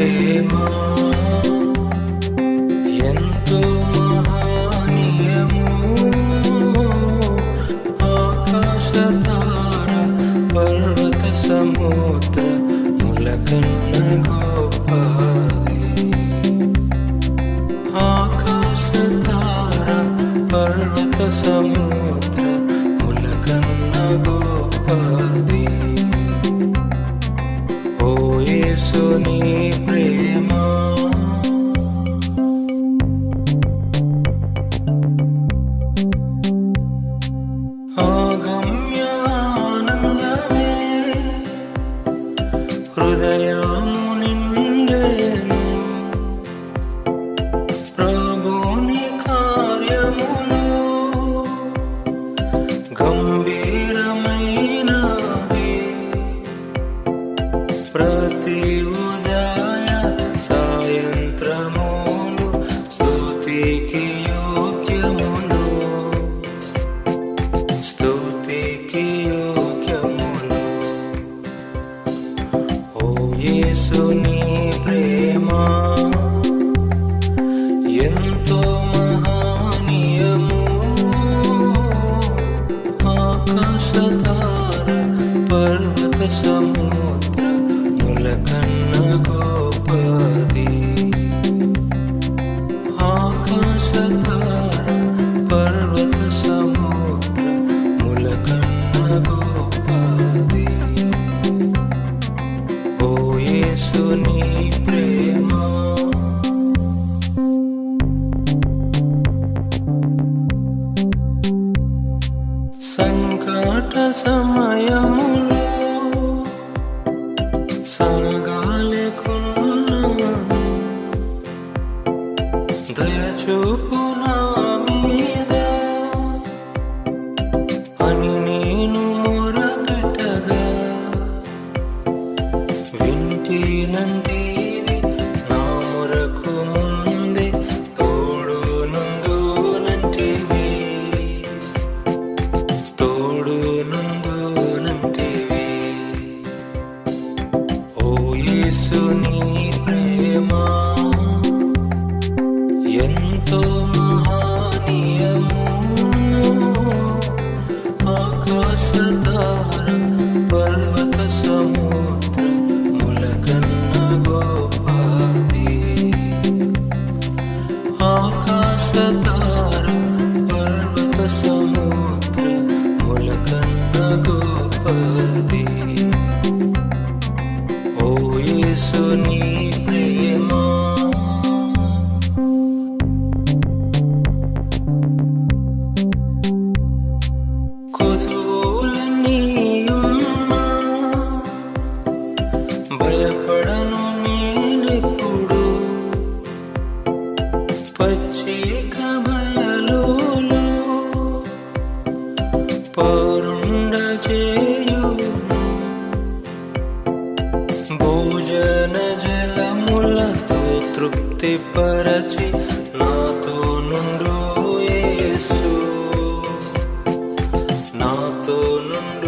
ప్రేమ ఎంతో మహనీయము ఆకాశ తార పర్వత సముద్ర ములకన్న గోపాది ఆకాశ తార పర్వత సముద్ర ములకన్న గోపాది ఓ యేసుని సముద్ర ములకన్న గోపది ఆకాశతార పర్వత సముద్ర ములకన్న గోపది ఓ యేసుని ప్రేమ. సంకట సమయములు దయచూపు నా మీద? అని నేను మొరపెట్టగా. వింటినంటివి నా మొరకు ముందే తోడు నందునంటివి తోడు నందునంటివి ఓ యేసుని ఉంది. ఓ యేసుని ప్రేమ కొదువులన్నీయున్నా భయపడను నేనెప్పుడు. భోజన జలములతో తృప్తి పరచి నాతో నుండు యేసు. నాతో నుండు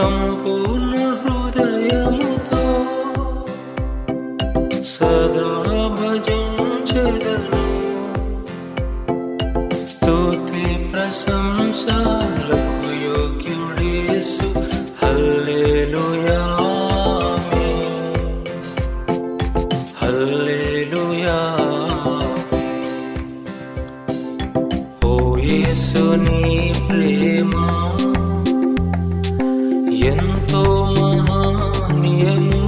সম্পূর্ণ হৃদয়মত সদা ఎంతో మహానియమ